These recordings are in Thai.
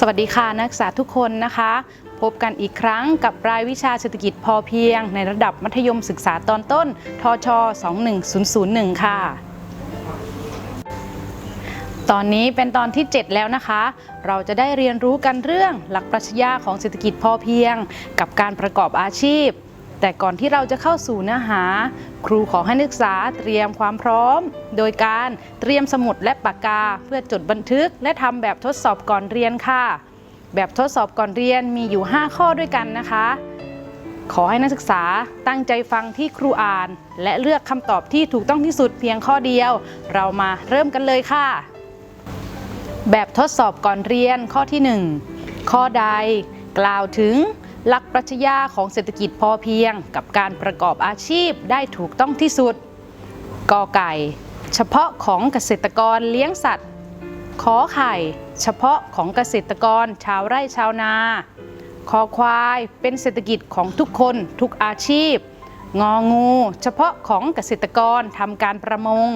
สวัสดีค่ะนักศึกษาทุกคนนะคะ พบกันอีกครั้งกับรายวิชาเศรษฐกิจพอเพียง ในระดับมัธยมศึกษาตอนต้น ทช 21001 ค่ะ ตอนนี้เป็นตอนที่ 7 แล้วนะคะ เราจะได้เรียนรู้กันเรื่องหลักปรัชญาของเศรษฐกิจพอเพียง กับการประกอบอาชีพ แต่ก่อนที่เราจะเข้าสู่เนื้อหา ครูขอให้นักศึกษาเตรียมความพร้อม โดยการเตรียมสมุดและปากกา เพื่อจดบันทึก และทำแบบทดสอบก่อนเรียนค่ะ แบบทดสอบก่อนเรียนมีอยู่ 5 ข้อด้วยกันนะคะ ขอให้นักศึกษาตั้งใจฟังที่ครูอ่าน และเลือกคำตอบที่ถูกต้องที่สุดเพียงข้อเดียว เรามาเริ่มกันเลยค่ะ แบบทดสอบก่อนเรียนข้อที่ 1 ข้อใด กล่าวถึง หลักปรัชญาของเศรษฐกิจพอเพียง กับการประกอบอาชีพได้ถูกต้องที่สุดกอไก่ เฉพาะของเกษตรกรเลี้ยงสัตว์ขอไข่ เฉพาะของเกษตรกรชาวไร่ชาวนาคอควายเป็นเศรษฐกิจของทุกคนทุกอาชีพ งองู เฉพาะของเกษตรกรทำการประมง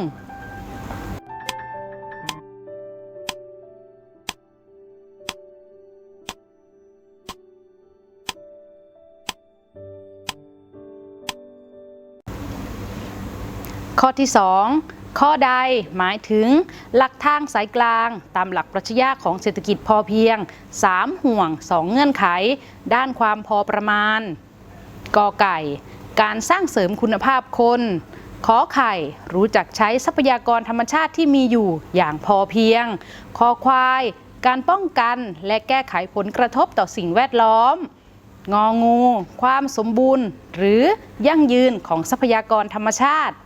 ข้อที่ 2 ข้อใดหมายถึงหลักทางสายกลาง ตามหลักปรัชญาของเศรษฐกิจพอเพียง 3 ห่วง 2 เงื่อนไข ด้านความพอประมาณกอไก่ การสร้างเสริมคุณภาพคนขอไข่รู้จักใช้ทรัพยากรธรรมชาติที่มีอยู่อย่างพอเพียง คอควาย การป้องกันและแก้ไขผลกระทบต่อสิ่งแวดล้อม งองู ความสมบูรณ์ หรือยั่งยืนของทรัพยากรธรรมชาติ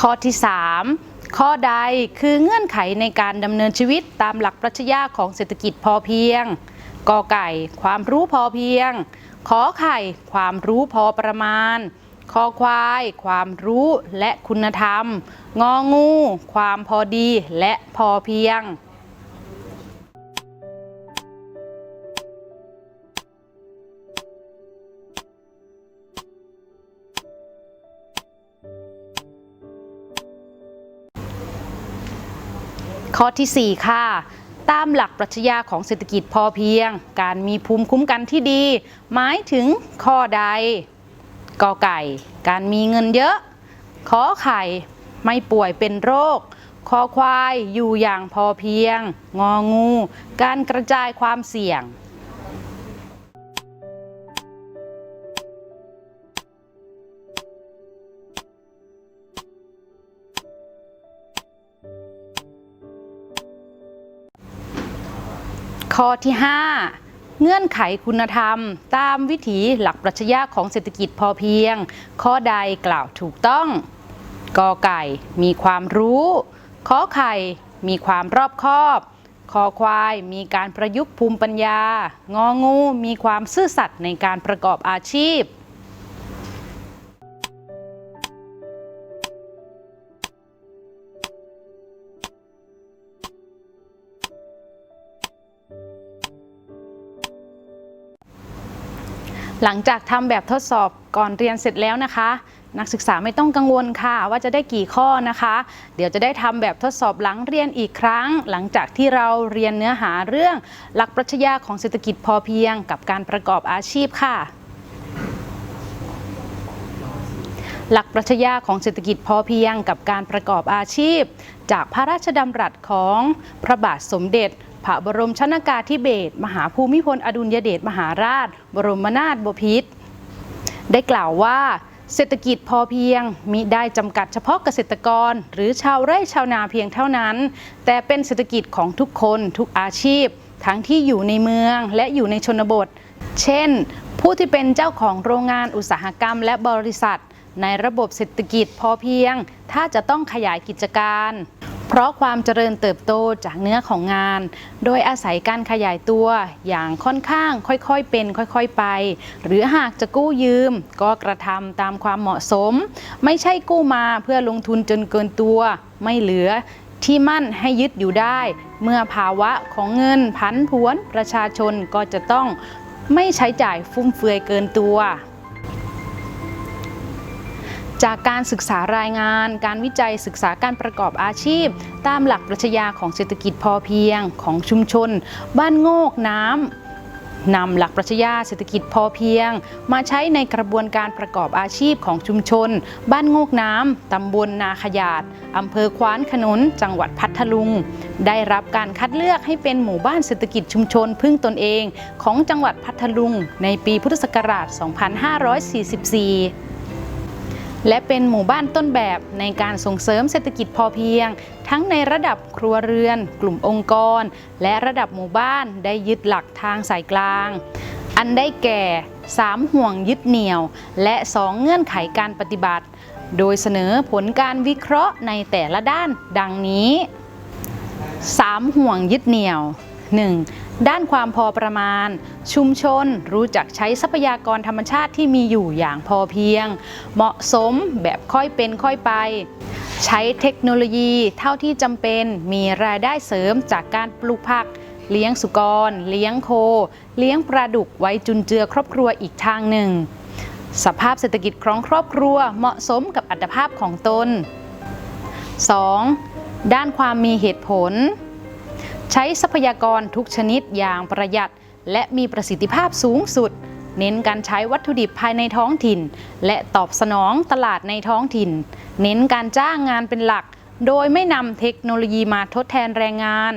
ข้อที่ 3 ข้อใดคือเงื่อนไขในการดำเนินชีวิตตามหลักปรัชญาของเศรษฐกิจพอเพียงกอไก่ ความรู้พอเพียง ขอไข่ ความรู้พอประมาณคอควาย ความรู้และคุณธรรม งองู ความพอดีและพอเพียง ข้อทีสี่ 4 ค่ะ ตามหลักปรัชญาของเศรษฐกิจพอเพียง การมีภูมิคุ้มกันที่ดี หมายถึงข้อใดกอไก่ การมีเงินเยอะ ขอไข่ไม่ป่วยเป็นโรค คอควายอยู่อย่างพอเพียง งองู การกระจายความเสี่ยง ข้อที่ 5 เงื่อนไขคุณธรรม ตามวิถีหลักปรัชญาของเศรษฐกิจพอเพียง ข้อใดกล่าวถูกต้องกอไก่มีความรู้ขอไข่มีความรอบคอบคอควายมีการประยุกต์ภูมิปัญญา งองูมีความซื่อสัตย์ในการประกอบอาชีพ หลังจากทำแบบทดสอบก่อนเรียนเสร็จแล้วนะคะ นักศึกษาไม่ต้องกังวลค่ะ ว่าจะได้กี่ข้อนะคะ เดี๋ยวจะได้ทำแบบทดสอบหลังเรียนอีกครั้ง หลังจากที่เราเรียนเนื้อหาเรื่องหลักปรัชญาของเศรษฐกิจพอเพียง กับการประกอบอาชีพค่ะหลักปรัชญาของเศรษฐกิจพอเพียงกับการประกอบอาชีพ จากพระราชดำรัสของพระบาทสมเด็จ พระบรมชนากาธิเบศรมหาภูมิพลอดุลยเดชมหาราช บรมนาถบพิตรได้กล่าวว่าเศรษฐกิจพอเพียงมิได้จำกัดเฉพาะเกษตรกร หรือชาวไร่ชาวนาเพียงเท่านั้น แต่เป็นเศรษฐกิจของทุกคนทุกอาชีพ ทั้งที่อยู่ในเมืองและอยู่ในชนบท เช่น ผู้ที่เป็นเจ้าของโรงงานอุตสาหกรรมและบริษัท ในระบบเศรษฐกิจพอเพียง ถ้าจะต้องขยายกิจการ เพราะความเจริญเติบโตจากเนื้อของงาน โดยอาศัยการขยายตัวอย่างค่อนข้างค่อยๆเป็น ค่อยๆไป หรือหากจะกู้ยืม ก็กระทำตามความเหมาะสม ไม่ใช่กู้มาเพื่อลงทุนจนเกินตัว ไม่เหลือที่มั่นให้ยึดอยู่ได้ เมื่อภาวะของเงินผันผวนประชาชนก็จะต้องไม่ใช้จ่ายฟุ่มเฟือยเกินตัว จากการศึกษารายงาน การวิจัยศึกษาการประกอบอาชีพ ตามหลักปรัชญาของเศรษฐกิจพอเพียงของชุมชน บ้านโงกน้ำนำหลักปรัชญาเศรษฐกิจพอเพียง มาใช้ในกระบวนการประกอบอาชีพของชุมชน บ้านโงกน้ำตำบลนาขยาดอำเภอคว้านขนุน จังหวัดพัทลุง ได้รับการคัดเลือกให้เป็นหมู่บ้านเศรษฐกิจชุมชนพึ่งตนเอง ของจังหวัดพัทลุง ในปีพุทธศักราช 2544 และเป็นหมู่บ้านต้นแบบในการส่งเสริมเศรษฐกิจพอเพียง ทั้งในระดับครัวเรือน กลุ่มองค์กร และระดับหมู่บ้านได้ยึดหลักทางสายกลาง อันได้แก่ 3 ห่วงยึดเหนี่ยว และ 2 เงื่อนไขการปฏิบัติ โดยเสนอผลการวิเคราะห์ในแต่ละด้านดังนี้ 3 ห่วงยึดเหนี่ยว 1. ด้านความพอประมาณ ชุมชนรู้จักใช้ทรัพยากรธรรมชาติที่มีอยู่อย่างพอเพียง เหมาะสมแบบค่อยเป็นค่อยไป ใช้เทคโนโลยีเท่าที่จำเป็นมีรายได้เสริมจากการปลูกผัก เลี้ยงสุกร เลี้ยงโค เลี้ยงปลาดุกไว้จุนเจือครอบครัวอีกทางหนึ่ง สภาพเศรษฐกิจของครอบครัวเหมาะสมกับอัตภาพของตน 2. ด้านความมีเหตุผล ใช้ทรัพยากรทุกชนิดอย่างประหยัด และมีประสิทธิภาพสูงสุด เน้นการใช้วัตถุดิบภายในท้องถิ่น และตอบสนองตลาดในท้องถิ่น เน้นการจ้างงานเป็นหลัก โดยไม่นำเทคโนโลยีมาทดแทนแรงงาน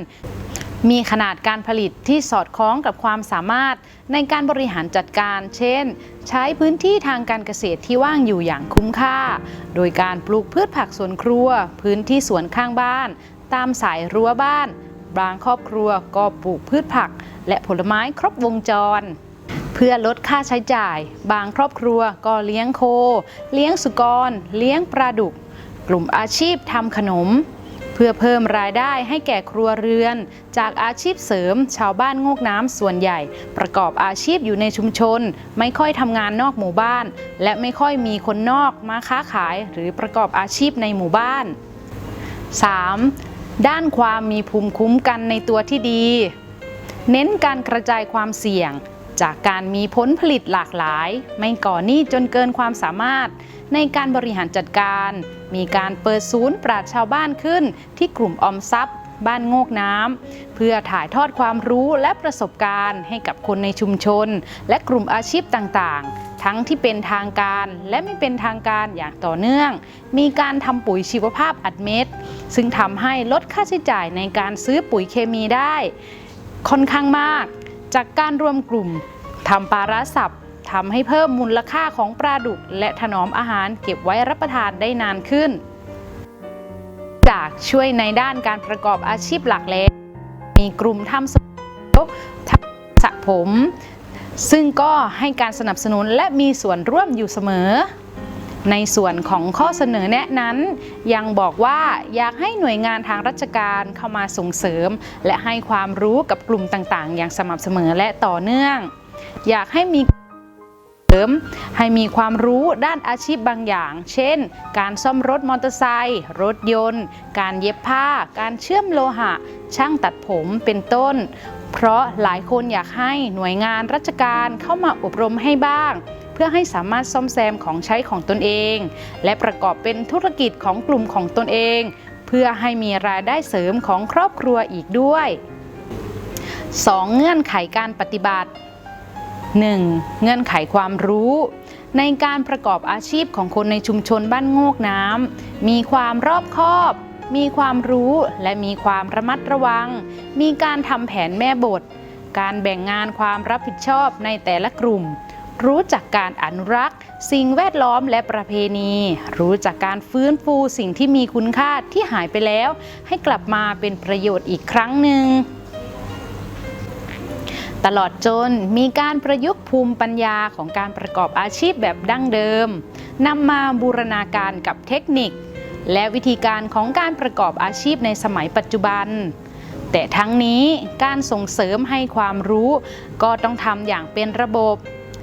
มีขนาดการผลิตที่สอดคล้องกับความสามารถในการบริหารจัดการ เช่น ใช้พื้นที่ทางการเกษตรที่ว่างอยู่อย่างคุ้มค่า โดยการปลูกพืชผักสวนครัว พื้นที่สวนข้างบ้าน ตามสายรั้วบ้าน บางครอบครัวก็ปลูกพืชผัก และผลไม้ครบวงจร เพื่อลดค่าใช้จ่าย บางครอบครัวก็เลี้ยงโค เลี้ยงสุกร เลี้ยงปลาดุก กลุ่มอาชีพทำขนม เพื่อเพิ่มรายได้ให้แก่ครัวเรือน จากอาชีพเสริม ชาวบ้านงกน้ำส่วนใหญ่ ประกอบอาชีพอยู่ในชุมชน ไม่ค่อยทำงานนอกหมู่บ้าน และไม่ค่อยมีคนนอกมาค้าขายหรือประกอบอาชีพในหมู่บ้าน 3. ด้านความมีภูมิคุ้มกันในตัวที่ดี เน้นการกระจายความเสี่ยง จากการมีผลผลิตหลากหลาย ไม่ก่อหนี้จนเกินความสามารถ ในการบริหารจัดการ มีการเปิดศูนย์ปราชชาวบ้านขึ้น ที่กลุ่มออมทรัพย์ บ้านโงกน้ำเพื่อถ่ายทอดความรู้และประสบการณ์ให้กับคนในชุมชน และกลุ่มอาชีพต่างๆ ทั้งที่เป็นทางการและไม่เป็นทางการอย่างต่อเนื่อง มีการทำปุ๋ยชีวภาพอัดเม็ด ซึ่งทำให้ลดค่าใช้จ่ายในการซื้อปุ๋ยเคมีได้ ค่อนข้างมาก จากการรวมกลุ่มทำปลาร้าสับทำให้เพิ่มมูลค่าของปลาดุก และถนอมอาหารเก็บไว้รับประทานได้นานขึ้น จากช่วยในด้านการประกอบอาชีพหลักแล้วมีกลุ่มทำสทำสระผม ซึ่งก็ให้การสนับสนุนและมีส่วนร่วมอยู่เสมอ ในส่วนของข้อเสนอแนะนั้น ยังบอกว่าอยากให้หน่วยงานทางราชการเข้ามาส่งเสริม และให้ความรู้กับกลุ่มต่างๆ อย่างสม่ำเสมอและต่อเนื่อง อยากให้มีเสริมให้มีความรู้ด้านอาชีพบางอย่าง เช่น การซ่อมรถมอเตอร์ไซค์รถยนต์ การเย็บผ้า การเชื่อมโลหะ ช่างตัดผมเป็นต้น เพราะหลายคนอยากให้หน่วยงานราชการเข้ามาอบรมให้บ้าง เพื่อให้สามารถซ่อมแซมของใช้ของตนเอง และประกอบเป็นธุรกิจของกลุ่มของตนเอง เพื่อให้มีรายได้เสริมของครอบครัวอีกด้วย 2. เงื่อนไขการปฏิบัติ 1. เงื่อนไขความรู้ ในการประกอบอาชีพของคนในชุมชนบ้านโงกน้ำมีความรอบคอบ มีความรู้และมีความระมัดระวัง มีการทำแผนแม่บท การแบ่งงานความรับผิดชอบในแต่ละกลุ่ม รู้จักการอนุรักษ์ สิ่งแวดล้อมและประเพณี รู้จักการฟื้นฟูสิ่งที่มีคุณค่าที่หายไปแล้ว ให้กลับมาเป็นประโยชน์อีกครั้งหนึ่งตลอดจนมีการประยุกต์ภูมิปัญญาของการประกอบอาชีพแบบดั้งเดิมนำมาบูรณาการกับเทคนิค และวิธีการของการประกอบอาชีพในสมัยปัจจุบัน แต่ทั้งนี้การส่งเสริมให้ความรู้ก็ต้องทำอย่างเป็นระบบ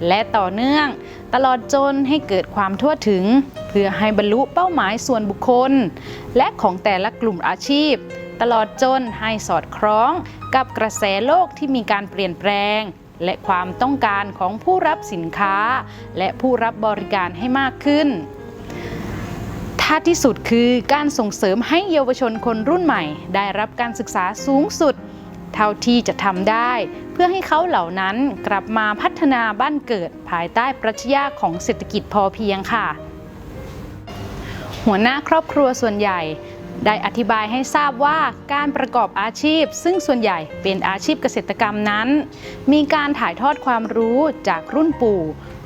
และต่อเนื่อง ตลอดจนให้เกิดความทั่วถึง เพื่อให้บรรลุเป้าหมายส่วนบุคคล และของแต่ละกลุ่มอาชีพ ตลอดจนให้สอดคล้องกับกระแสโลกที่มีการเปลี่ยนแปลงและความต้องการของผู้รับสินค้า และผู้รับบริการให้มากขึ้น ท้าที่สุดคือการส่งเสริมให้เยาวชนคนรุ่นใหม่ ได้รับการศึกษาสูงสุด เท่าที่จะทำได้ เพื่อให้เขาเหล่านั้นกลับมาพัฒนาบ้านเกิดภายใต้ปรัชญาของเศรษฐกิจพอเพียงค่ะ หัวหน้าครอบครัวส่วนใหญ่ได้อธิบายให้ทราบว่าการประกอบอาชีพ ซึ่งส่วนใหญ่เป็นอาชีพเกษตรกรรมนั้น มีการถ่ายทอดความรู้จากรุ่นปู่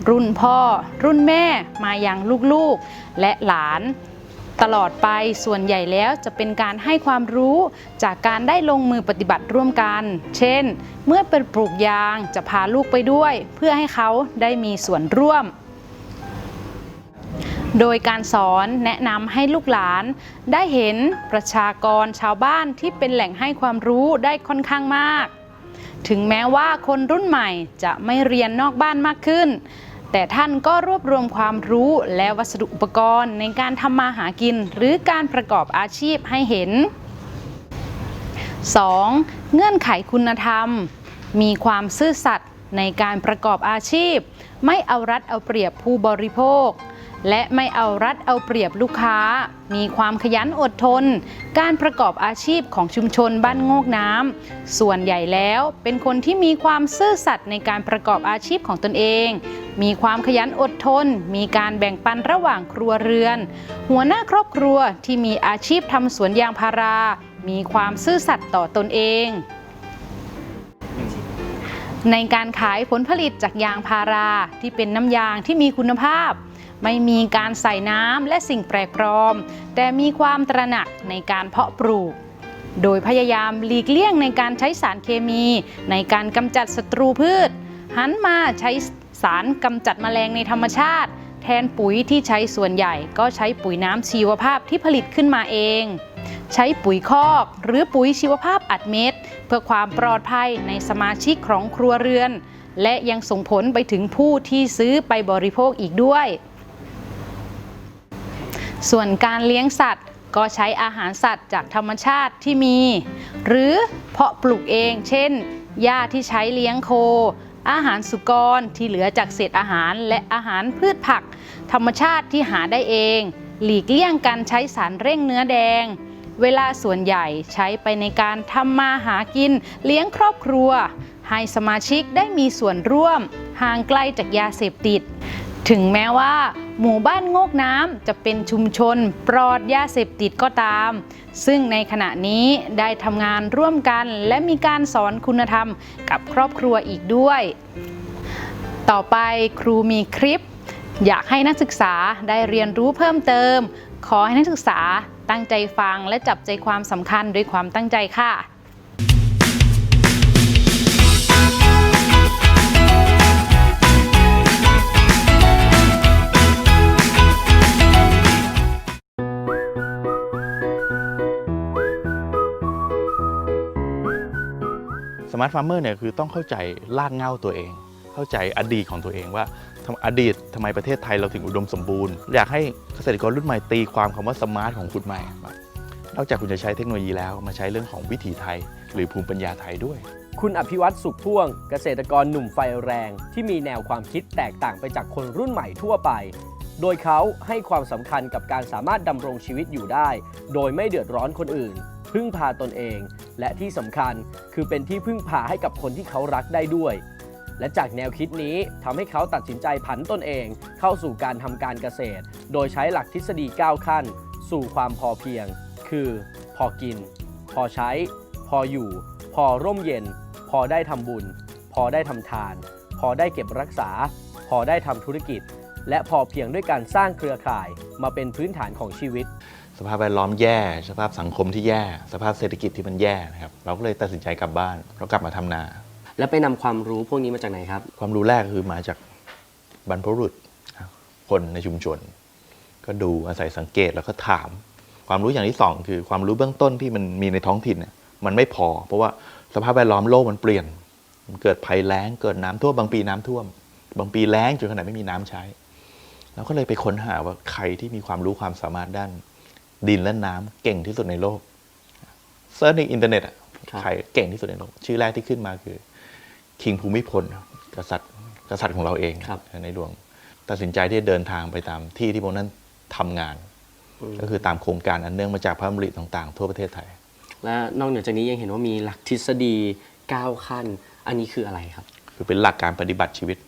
รุ่นพ่อ รุ่นแม่มายังลูกๆ และหลาน ตลอดไปส่วนใหญ่แล้วจะเป็นการให้ความรู้จากการได้ลงมือปฏิบัติร่วมกัน เช่น เมื่อเป็นปลูกยางจะพาลูกไปด้วย เพื่อให้เขาได้มีส่วนร่วม โดยการสอนแนะนำให้ลูกหลาน ได้เห็นประชากรชาวบ้านที่เป็นแหล่งให้ความรู้ได้ค่อนข้างมาก ถึงแม้ว่าคนรุ่นใหม่จะไม่เรียนนอกบ้านมากขึ้น แต่ท่านก็รวบรวมความรู้และวัสดุอุปกรณ์ในการทำมาหากิน หรือการประกอบอาชีพให้เห็น 2. เงื่อนไขคุณธรรม มีความซื่อสัตย์ในการประกอบอาชีพ ไม่เอารัดเอาเปรียบผู้บริโภค และไม่เอารัดเอาเปรียบลูกค้า มีความขยันอดทน การประกอบอาชีพของชุมชนบ้านโงกน้ำส่วนใหญ่แล้วเป็นคนที่มีความซื่อสัตย์ในการประกอบอาชีพของตนเอง มีความขยันอดทน มีการแบ่งปันระหว่างครัวเรือน หัวหน้าครอบครัวที่มีอาชีพทำสวนยางพารา มีความซื่อสัตย์ต่อตนเองในการขายผลผลิตจากยางพาราที่เป็นน้ำยางที่มีคุณภาพ ไม่มีการใส่น้ำและสิ่งแปลกปลอม แต่มีความตระหนักในการเพาะปลูก โดยพยายามหลีกเลี่ยงในการใช้สารเคมี ในการกำจัดศัตรูพืช หันมาใช้สารกำจัดแมลงในธรรมชาติ แทนปุ๋ยที่ใช้ส่วนใหญ่ก็ใช้ปุ๋ยน้ำชีวภาพที่ผลิตขึ้นมาเอง ใช้ปุ๋ยคอก หรือปุ๋ยชีวภาพอัดเม็ดเพื่อความปลอดภัยในสมาชิกของครัวเรือน และยังส่งผลไปถึงผู้ที่ซื้อไปบริโภคอีกด้วย ส่วนการเลี้ยงสัตว์ก็ใช้อาหารสัตว์จากธรรมชาติที่มี หรือเพาะปลูกเอง เช่น หญ้าที่ใช้เลี้ยงโค อาหารสุกรที่เหลือจากเศษอาหารและอาหารพืชผัก ธรรมชาติที่หาได้เอง หลีกเลี่ยงการใช้สารเร่งเนื้อแดง เวลาส่วนใหญ่ใช้ไปในการทำมาหากิน เลี้ยงครอบครัว ให้สมาชิกได้มีส่วนร่วม ห่างไกลจากยาเสพติด ถึงแม้ว่า หมู่บ้านโงกน้ำจะเป็นชุมชน ปลอดยาเสพติดก็ตาม ซึ่งในขณะนี้ได้ทำงานร่วมกัน และมีการสอนคุณธรรมกับครอบครัวอีกด้วย ต่อไปครูมีคลิป อยากให้นักศึกษาได้เรียนรู้เพิ่มเติม ขอให้นักศึกษาตั้งใจฟังและจับใจความสำคัญด้วยความตั้งใจค่ะ มาร์ทฟาร์มเมอร์เนี่ยคือต้องเข้าใจรากเหง้าตัวเอง เข้าใจอดีตของตัวเองว่าอดีตทำไมประเทศไทยเราถึงอุดมสมบูรณ์ อยากให้เกษตรกรรุ่นใหม่ตีความคำว่าสมาร์ทของคุณใหม่ นอกจากคุณจะใช้เทคโนโลยีแล้วมาใช้เรื่องของวิถีไทย หรือภูมิปัญญาไทยด้วย คุณอภิวัตสุขพ่วง เกษตรกรหนุ่มไฟแรง ที่มีแนวความคิดแตกต่างไปจากคนรุ่นใหม่ทั่วไป โดยเขาให้ความสำคัญกับการสามารถดำรงชีวิตอยู่ได้ โดยไม่เดือดร้อนคนอื่น พึ่งพาตนเอง และที่สำคัญคือเป็นที่พึ่งพาให้กับคนที่เขารักได้ด้วย และจากแนวคิดนี้ทำให้เขาตัดสินใจผันตนเอง เข้าสู่การทำการเกษตร โดยใช้หลักทฤษฎี 9 ขั้น สู่ความพอเพียง คือ พอกิน พอใช้ พออยู่ พอร่มเย็น พอได้ทำบุญ พอได้ทำทาน พอได้เก็บรักษาพพอได้ทำธุรกิจ และพอเพียงด้วยการสร้างเครือข่ายมาเป็นพื้นฐานของชีวิต สภาพแวดล้อมแย่ สภาพสังคมที่แย่ สภาพเศรษฐกิจที่มันแย่นะครับเราก็เลยตัดสินใจกลับบ้านเรากลับมาทำนา แล้วไปนำความรู้พวกนี้มาจากไหนครับ ความรู้แรกคือมาจากบรรพบุรุษครับคนในชุมชน ก็ดูอาศัยสังเกตแล้วก็ถาม ความรู้อย่างที่สองคือความรู้เบื้องต้นที่มันมีในท้องถิ่นเนี่ยมันไม่พอ เพราะว่าสภาพแวดล้อมโลกมันเปลี่ยนมันเกิดภัยแล้งเกิดน้ำท่วมบางปีน้ำท่วม บางปีแล้งจนขนาดไม่มีน้ำใช้เราก็เลยไปค้นหาว่าใครที่มีความรู้ความสามารถด้าน ดินและน้ำเก่งที่สุดในโลกเซิร์ชในอินเทอร์เน็ตอะครับใครเก่งที่สุดในโลก ชื่อแรกที่ขึ้นมาคือ คิงภูมิพลกษัตริย์กษัตริย์ของเราเองครับในหลวงตัดสินใจที่จะเดินทางไปตามที่ที่พวกนั้นทำงาน ก็คือตามโครงการอันเนื่องมาจากพระดำริต่างๆ ทั่วประเทศไทย และนอกเหนือจากนี้ยังเห็นว่ามีหลักทฤษฎี 9 ขั้น อันนี้คืออะไรครับ คือเป็นหลักการปฏิบัติชีวิต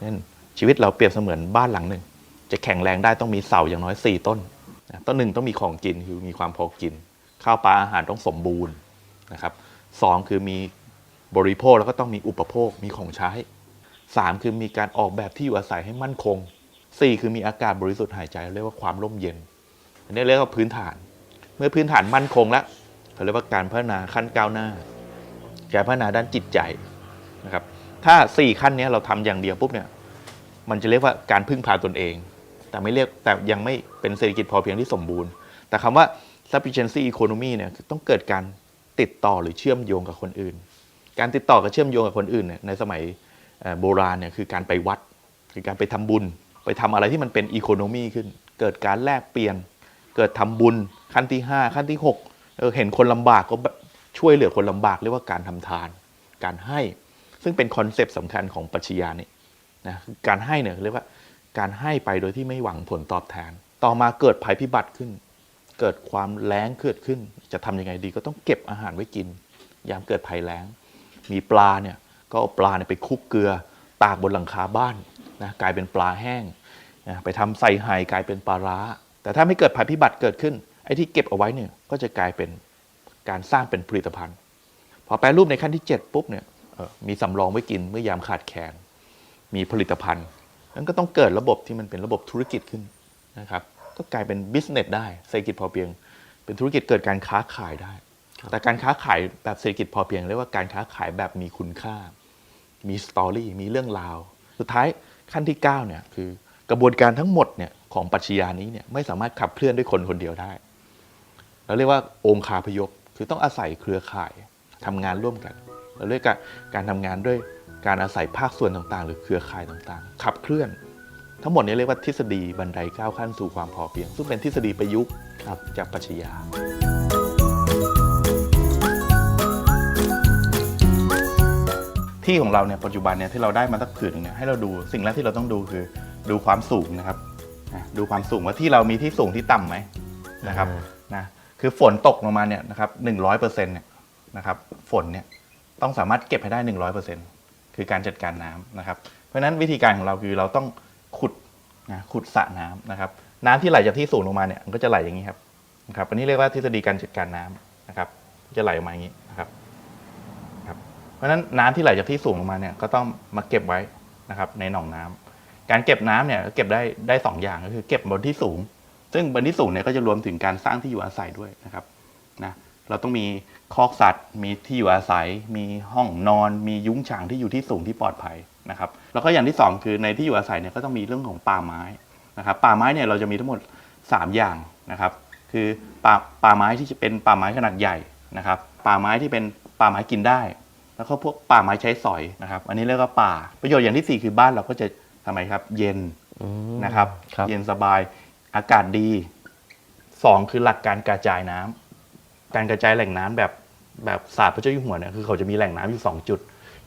เช่นชีวิตเราเปรียบเสมือนบ้านหลังหนึ่ง จะแข็งแรงได้ต้องมีเสาอย่างน้อย 4 ต้น นะต้นหนึ่งต้องมีของกินคือมีความพอกิน ข้าวปลาอาหารต้องสมบูรณ์นะครับสองคือมีบริโภคแล้วก็ต้องมีอุปโภคมีของใช้สามคือมีการออกแบบที่อยู่อาศัยให้มั่นคงสี่คือมีอากาศบริสุทธิ์หายใจเรียกว่าความร่มเย็น อันนี้เรียกว่าพื้นฐาน เมื่อพื้นฐานมั่นคงแล้วเขาเรียกว่าการพัฒนาขั้นก้าวหน้า การพัฒนาด้านจิตใจนะครับถ้า 4 ขั้นนี้เราทำอย่างเดียวปุ๊บเนี่ยมันจะเรียกว่าการพึ่งพาตนเอง แต่ไม่เรียกแต่ยังไม่เป็นเศรษฐกิจพอเพียงที่สมบูรณ์ แต่คำว่า sufficiency economy เนี่ยต้องเกิดการติดต่อหรือเชื่อมโยงกับคนอื่น การติดต่อกับเชื่อมโยงกับคนอื่นเนี่ยในสมัยโบราณเนี่ยคือการไปวัด คือการไปทำบุญ ไปทำอะไรที่มันเป็นอีโคโนมีขึ้น เกิดการแลกเปลี่ยน เกิดทำบุญขั้นที่ 5 ขั้นที่6เเห็นคนลำบากก็ช่วยเหลือคนลำบากเรียกว่าการทำทาน การให้ซึ่งเป็นคอนเซปต์สำคัญของปัชญานี่นะการให้เนี่ยเรียกว่า การให้ไปโดยที่ไม่หวังผลตอบแทน ต่อมาเกิดภัยพิบัติขึ้น เกิดความแล้งเกิดขึ้น จะทำยังไงดีก็ต้องเก็บอาหารไว้กิน ยามเกิดภัยแล้ง มีปลาเนี่ยก็เอาปลาเนี่ยไปคุกเกลือ ตากบนหลังคาบ้านนะกลายเป็นปลาแห้งนะไปทำใส่ไห่กลายเป็นปลาร้า แต่ถ้าไม่เกิดภัยพิบัติเกิดขึ้นไอ้ที่เก็บเอาไว้เนี่ยก็จะกลายเป็นการสร้างเป็นผลิตภัณฑ์ พอแปรรูปในขั้นที่ 7 ปุ๊บเนี่ยมีสำรองไว้กินเมื่อยามขาดแคลนมีผลิตภัณฑ์ นั้นก็ต้องเกิดระบบที่มันเป็นระบบธุรกิจขึ้นนะครับ ก็กลายเป็นบิสเนสได้เศรษฐกิจพอเพียง เป็นธุรกิจเกิดการค้าขายได้ แต่การค้าขายแบบเศรษฐกิจพอเพียงเรียกว่าการค้าขายแบบมีคุณค่า มีสตอรี่ มีเรื่องราว สุดท้ายขั้นที่9เนี่ยคือกระบวนการทั้งหมดเนี่ยของปรัชญานี้เนี่ยไม่สามารถขับเคลื่อนด้วยคนคนเดียวได้เราเรียกว่าองคาพยพคือต้องอาศัยเครือข่ายทำงานร่วมกันเราเรียกการการทำงานด้วย การอาศัยภาคส่วนต่างๆ หรือเครือข่ายต่างๆ ขับเคลื่อน ทั้งหมดนี้เรียกว่าทฤษฎีบันไดก้าวขั้นสู่ความพอเพียง ซึ่งเป็นทฤษฎีประยุกต์ครับจากปรัชญาที่ของเราเนี่ยปัจจุบันเนี่ยที่เราได้มาสักผืนหนึงเนี่ยให้เราดูสิ่งแรกที่เราต้องดูคือดูความสูงนะครับนะดูความสูงว่าที่เรามีที่สูงที่ต่ำไหมนะครับนะคือฝนตกลงมาเนี่ยนะครับหนึ่งร้อยเปอร์เซ็นต์เนี่ยนะครับฝนเนี่ยต้องสามารถเก็บให้ได้หนึ่งร้อยเปอร์เซ็นต์ คือการจัดการน้ำนะครับ เพราะฉะนั้นวิธีการของเราคือเราต้องขุดนะขุดสระน้ำนะครับ น้ำที่ไหลจากที่สูงลงมาเนี่ยมันก็จะไหลอย่างนี้ครับนะครับอันนี้เรียกว่าทฤษฎีการจัดการน้ำนะครับ จะไหลออกมาอย่างนี้นะครับเพราะฉะนั้นน้ำที่ไหลจากที่สูงลงมาเนี่ยก็ต้องมาเก็บไว้นะครับในหนองน้ำการเก็บน้ำเนี่ยเก็บได้ได้สองอย่างก็คือ เก็บบนที่สูง ซึ่งบนที่สูงเนี่ยก็จะรวมถึงการสร้างที่อยู่อาศัยด้วยนะครับนะ เราต้องมีคอกสัตว์ มีที่อยู่อาศัย มีห้องนอน มียุ้งฉางที่อยู่ที่สูงที่ปลอดภัยนะครับแล้วก็อย่างที่สองคือในที่อยู่อาศัยเนี่ยก็ต้องมีเรื่องของป่าไม้นะครับป่าไม้เนี่ยเราจะมีทั้งหมด 3 อย่างนะครับ คือป่าป่าไม้ที่จะเป็นป่าไม้ขนาดใหญ่นะครับป่าไม้ที่เป็นป่าไม้กินได้ แล้วก็พวกป่าไม้ใช้สอยนะครับ อันนี้เรียกว่าป่าประโยชน์อย่างที่ 4 คือบ้านเราก็จะทำไมครับ เย็นนะครับครับเย็นสบายอากาศดี 2 คือหลักการกระจายน้ำ การกระจายแหล่งน้ำแบบแบบศาสตร์พระเจ้าอยู่หัวเนี่ยคือเขาจะมีแหล่งน้ำอยู่2จุด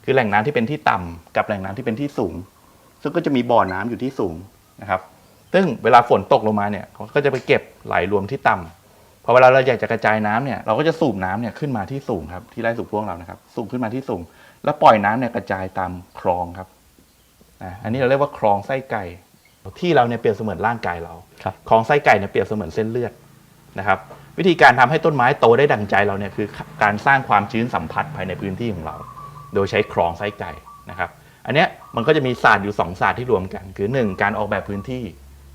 คือแหล่งน้ำที่เป็นที่ต่ำกับแหล่งน้ำที่เป็นที่สูง ซึ่งก็จะมีบ่อน้ำอยู่ที่สูงนะครับ ซึ่งเวลาฝนตกลงมาเนี่ยเขาก็จะไปเก็บไหลรวมที่ต่ำพอเวลาเราอยากจะกระจายน้ำเนี่ยเราก็จะสูบน้ำเนี่ยขึ้นมาที่สูงครับที่ไร่สูบพวกเรานะครับ สูงขึ้นมาที่สูง แล้วปล่อยน้ำเนี่ยกระจายตามคลองครับอะอันนี้เราเรียกว่าคลองไส้ไก่ที่เราเนี่ยเปรียบเสมือนร่างกายเราครับคลองไส้ไก่เนี่ยเปรียบเสมือนเส้นเลือดนะครับ วิธีการทำให้ต้นไม้โตได้ดังใจเราเนี่ยคือการสร้างความชื้นสัมผัสภายในพื้นที่ของเรา โดยใช้คลองไส้ไก่นะครับ อันเนี้ยมันก็จะมีศาสตร์อยู่สองศาสตร์ที่รวมกัน คือ 1 การออกแบบพื้นที่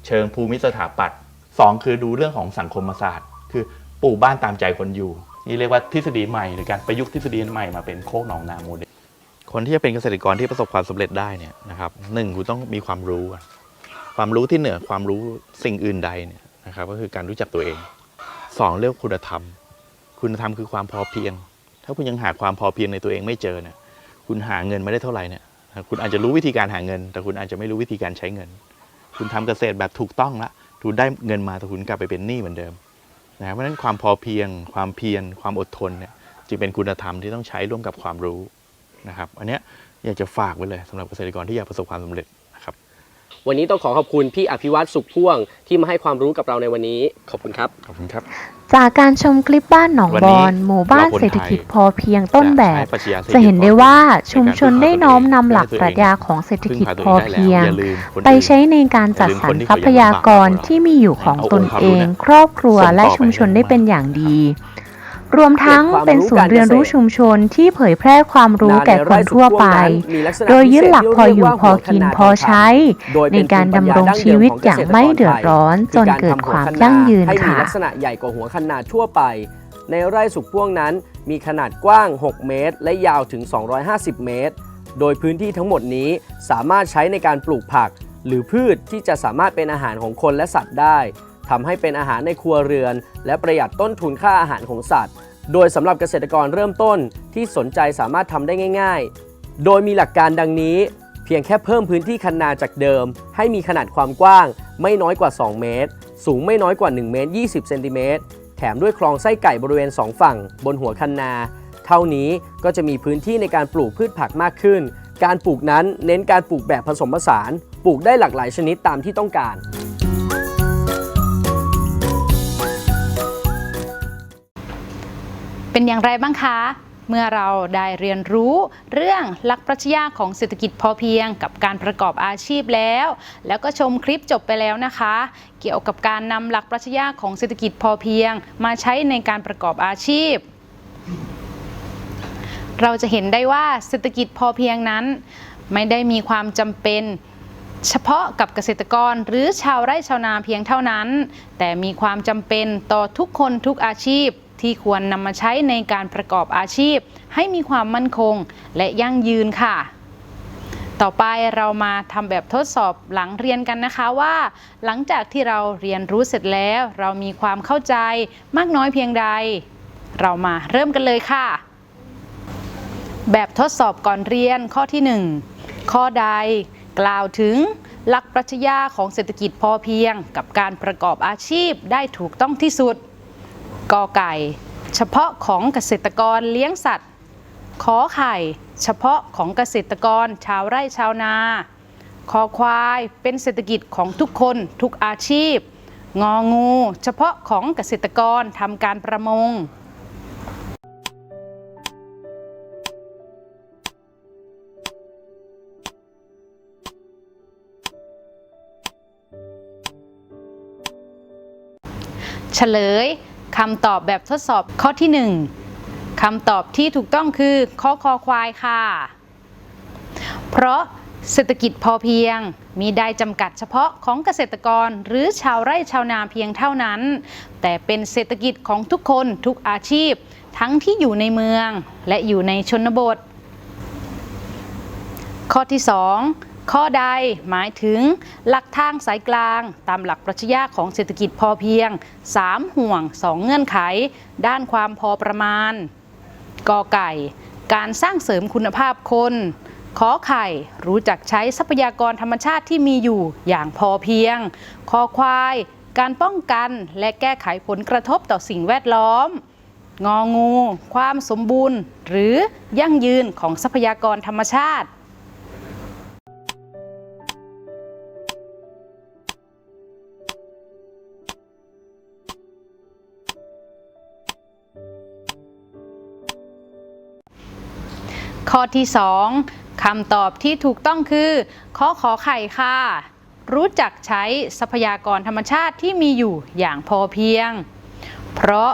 เชิงภูมิสถาปัตย์สองคือดูเรื่องของสังคมศาสตร์ คือปลูกบ้านตามใจคนอยู่ นี่เรียกว่าทฤษฎีใหม่หรือการประยุกต์ทฤษฎีใหม่มาเป็นโคกหนองนาโมเดลคนที่จะเป็นเกษตรกรที่ประสบความสำเร็จได้เนี่ยนะครับหนึ่งคุณต้องมีความรู้ ความรู้ที่เหนือความรู้สิ่งอื่นใดเนี่ยนะครับก็คือการรู้จักตัวเอง สองเรื่องคุณธรรม คุณธรรมคือความพอเพียง ถ้าคุณยังหาความพอเพียงในตัวเองไม่เจอเนี่ยคุณหาเงินไม่ได้เท่าไหร่เนี่ยคุณอาจจะรู้วิธีการหาเงิน แต่คุณอาจจะไม่รู้วิธีการใช้เงิน คุณทำเกษตรแบบถูกต้องละคุณได้เงินมาแต่คุณกลับไปเป็นหนี้เหมือนเดิมนะเพราะฉะนั้นความพอเพียง ความเพียรความอดทนเนี่ยจึงเป็นคุณธรรมที่ต้องใช้ร่วมกับความรู้นะครับ อันเนี้ยอยากจะฝากไว้เลยสำหรับเกษตรกรที่อยากประสบความสำเร็จ วันนี้ต้องขอขอบคุณพี่อภิวัตสุขพ่วงที่มาให้ความรู้กับเราในวันนี้ ขอบคุณครับ ขอบคุณครับ จากการชมคลิปบ้านหนองวันบนี้อน หมู่บ้านเราคนเศรษฐกิจไทยพอเพียงต้นแบบใช้ปรัชญาเศรษฐกิจจะเห็นได้ว่าพอเพียงชุมชนได้น้อมนำหลักปรัชญาของเศรษฐกิจพอเพียงอย่าลืมคนอื่นไปใช้ในการจัดสรรทรัพยากรที่มีอยู่ของตนเอง ครอบครัวและชุมชนได้เป็นอย่างดี รวมทั้งเป็นศูนย์เรียนรู้ชุมชนที่เผยแพร่ความรู้แก่คนทั่วไป โดยยึดหลักพออยู่พอกินพอใช้ ในการดำรงชีวิตอย่างไม่เดือดร้อนจนเกิดความยั่งยืนให้มีค่ะลักษณะใหญ่กว่าหัวคันนาทั่วไป ในไร่สุกพ่วงนั้น มีขนาดกว้าง 6 เมตร และยาวถึง 250 เมตร โดยพื้นที่ทั้งหมดนี้สามารถใช้ในการปลูกผัก หรือพืชที่จะสามารถเป็นอาหารของคนและสัตว์ได้ ทำให้เป็นอาหารในครัวเรือน และประหยัดต้นทุนค่าอาหารของสัตว์ โดยสำหรับเกษตรกรเริ่มต้นที่สนใจสามารถทำได้ง่าย ๆ โดยมีหลักการดังนี้ เพียงแค่เพิ่มพื้นที่คันนาจากเดิม ให้มีขนาดความกว้าง ไม่น้อยกว่า 2 เมตร สูงไม่น้อยกว่า1เมตร20เซนติเมตรแถมด้วยคลองไส้ไก่บริเวณ 2 ฝั่ง บนหัวคันนา เท่านี้ก็จะมีพื้นที่ในการปลูกพืชผักมากขึ้น การปลูกนั้นเน้นการปลูกแบบผสมผสาน ปลูกได้หลากหลายชนิดตามที่ต้องการ เป็นอย่างไรบ้างคะ เมื่อเราได้เรียนรู้เรื่องหลักปรัชญาของเศรษฐกิจพอเพียงกับการประกอบอาชีพแล้ว แล้วก็ชมคลิปจบไปแล้วนะคะ เกี่ยวกับการนำหลักปรัชญาของเศรษฐกิจพอเพียง มาใช้ในการประกอบอาชีพ เราจะเห็นได้ว่าเศรษฐกิจพอเพียงนั้น ไม่ได้มีความจำเป็นเฉพาะกับเกษตรกรหรือชาวไร่ชาวนาเพียงเท่านั้น แต่มีความจำเป็นต่อทุกคนทุกอาชีพ ที่ควรนำมาใช้ในการประกอบอาชีพ ให้มีความมั่นคงและยั่งยืนค่ะ ต่อไปเรามาทำแบบทดสอบหลังเรียนกันนะคะว่า หลังจากที่เราเรียนรู้เสร็จแล้ว เรามีความเข้าใจมากน้อยเพียงใด เรามาเริ่มกันเลยค่ะ แบบทดสอบก่อนเรียนข้อที่ 1 ข้อใดกล่าวถึงหลักปรัชญาของเศรษฐกิจพอเพียง กับการประกอบอาชีพได้ถูกต้องที่สุด กอไก่ เฉพาะของเกษตรกรเลี้ยงสัตว์ขอไข่ เฉพาะของเกษตรกรชาวไร่ชาวนาคอควายเป็นเศรษฐกิจของทุกคนทุกอาชีพ งองู เฉพาะของเกษตรกรทำการประมงเฉลย คำตอบแบบทดสอบข้อที่ 1คำตอบที่ถูกต้องคือข้อคอควายค่ะ เพราะเศรษฐกิจพอเพียง มีได้จำกัดเฉพาะของเกษตรกรหรือชาวไร่ชาวนาเพียงเท่านั้น แต่เป็นเศรษฐกิจของทุกคนทุกอาชีพ ทั้งที่อยู่ในเมืองและอยู่ในชนบท ข้อที่ 2 ข้อใดหมายถึงหลักทางสายกลาง ตามหลักปรัชญาของเศรษฐกิจพอเพียง 3 ห่วง 2 เงื่อนไข ด้านความพอประมาณกอไก่ การสร้างเสริมคุณภาพคนขอไข่รู้จักใช้ทรัพยากรธรรมชาติที่มีอยู่อย่างพอเพียง คอควาย การป้องกันและแก้ไขผลกระทบต่อสิ่งแวดล้อม งองู ความสมบูรณ์ หรือยั่งยืนของทรัพยากรธรรมชาติ ข้อที่ 2คำตอบที่ถูกต้องคือข้อขอไข่ค่ะ รู้จักใช้ทรัพยากรธรรมชาติที่มีอยู่อย่างพอเพียง เพราะ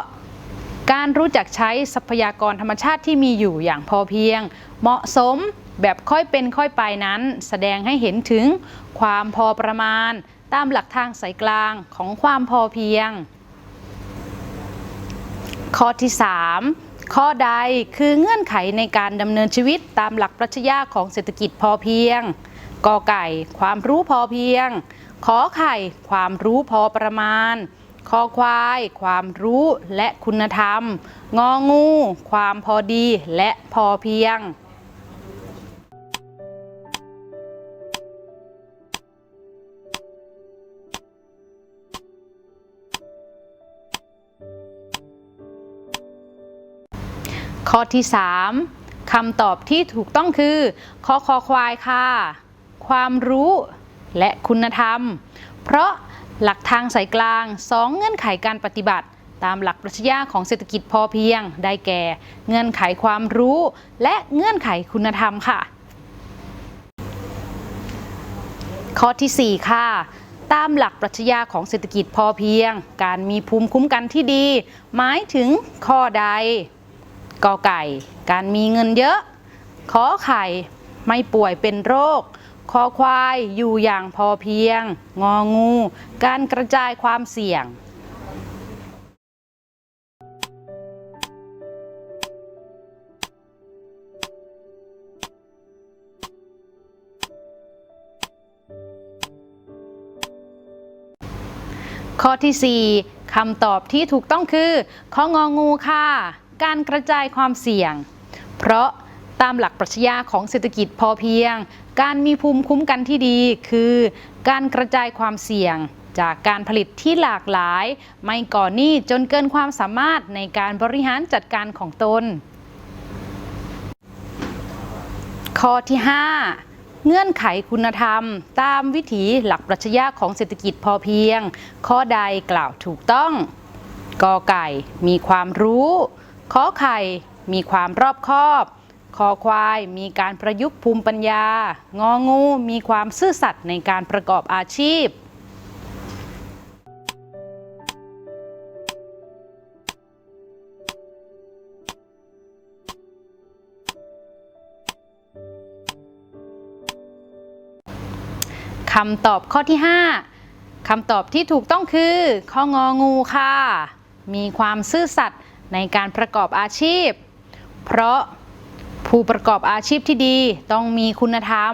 การรู้จักใช้ทรัพยากรธรรมชาติที่มีอยู่อย่างพอเพียง เหมาะสมแบบค่อยเป็นค่อยไปนั้น แสดงให้เห็นถึงความพอประมาณ ตามหลักทางสายกลางของความพอเพียง ข้อที่ 3 ข้อใดคือเงื่อนไขในการดำเนินชีวิตตามหลักปรัชญาของเศรษฐกิจพอเพียงกอไก่ ความรู้พอเพียง ขอไข่ ความรู้พอประมาณคอควาย ความรู้และคุณธรรม งองู ความพอดีและพอเพียง ข้อที่ 3คำตอบที่ถูกต้องคือคอคอควายค่ะ ความรู้และคุณธรรม เพราะหลักทางสายกลาง 2 เงื่อนไขการปฏิบัติ ตามหลักปรัชญาของเศรษฐกิจพอเพียง ได้แก่ เงื่อนไขความรู้ และเงื่อนไขคุณธรรมค่ะ ข้อที่ 4 ค่ะตามหลักปรัชญาของเศรษฐกิจพอเพียง การมีภูมิคุ้มกันที่ดี หมายถึงข้อใด กอไก่ การมีเงินเยอะขอไข่ไม่ป่วยเป็นโรค คอควายอยู่อย่างพอเพียง งองู การกระจายความเสี่ยงข้อที่ 4คำตอบที่ถูกต้องคือข้ององูค่ะ การกระจายความเสี่ยง เพราะตามหลักปรัชญาของเศรษฐกิจพอเพียง การมีภูมิคุ้มกันที่ดีคือ การกระจายความเสี่ยงจากการผลิตที่หลากหลาย ไม่ก่อหนี้จนเกินความสามารถในการบริหารจัดการของตน ข้อที่ 5 เงื่อนไขคุณธรรม ตามวิถีหลักปรัชญาของเศรษฐกิจพอเพียง ข้อใดกล่าวถูกต้องกอไก่มีความรู้ ขอไข่มีความรอบคอบคอควายมีการประยุกต์ภูมิปัญญา งองูมีความซื่อสัตย์ในการประกอบอาชีพ คำตอบข้อที่ 5 คำตอบที่ถูกต้องคือ ข้ององูค่ะ มีความซื่อสัตย์ ในการประกอบอาชีพ เพราะผู้ประกอบอาชีพที่ดีต้องมีคุณธรรม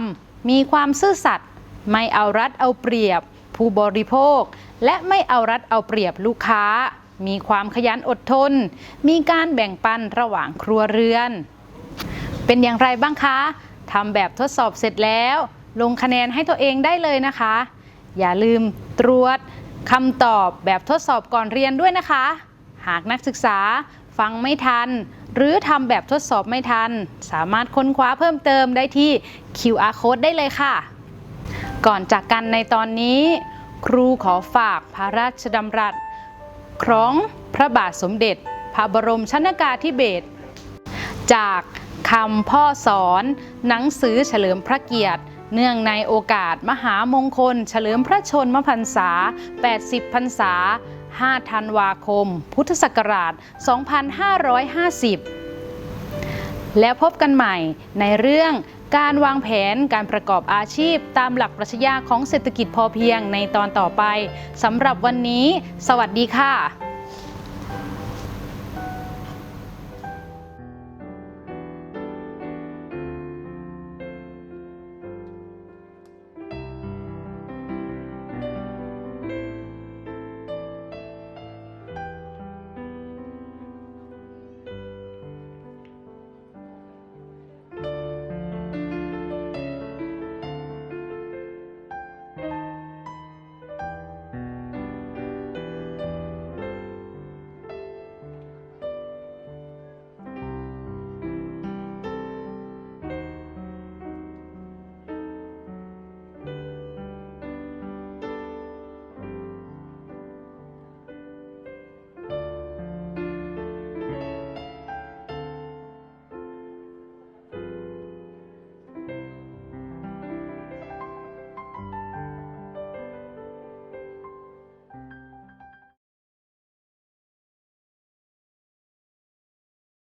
มีความซื่อสัตย์ไม่เอารัดเอาเปรียบ ผู้บริโภค และไม่เอารัดเอาเปรียบลูกค้า มีความขยันอดทน มีการแบ่งปันระหว่างครัวเรือน เป็นอย่างไรบ้างคะทำแบบทดสอบเสร็จแล้ว ลงคะแนนให้ตัวเองได้เลยนะคะ อย่าลืมตรวจคำตอบแบบทดสอบก่อนเรียนด้วยนะคะ หากนักศึกษาฟังไม่ทัน หรือทำแบบทดสอบไม่ทัน สามารถค้นคว้าเพิ่มเติมได้ที่ QR code ได้เลยค่ะ ก่อนจากกันในตอนนี้ ครูขอฝากพระราชดำรัสของพระบาทสมเด็จ พระบรมชนากาธิเบศรจากคำพ่อสอนหนังสือเฉลิมพระเกียรติ เนื่องในโอกาสมหามงคล เฉลิมพระชนมพรรษา 80 พรรษา 5 ธันวาคม พุทธศักราช 2550 แล้วพบกันใหม่ในเรื่องการวางแผนการประกอบอาชีพตามหลักปรัชญาของเศรษฐกิจพอเพียงในตอนต่อไปสำหรับวันนี้ สวัสดีค่ะ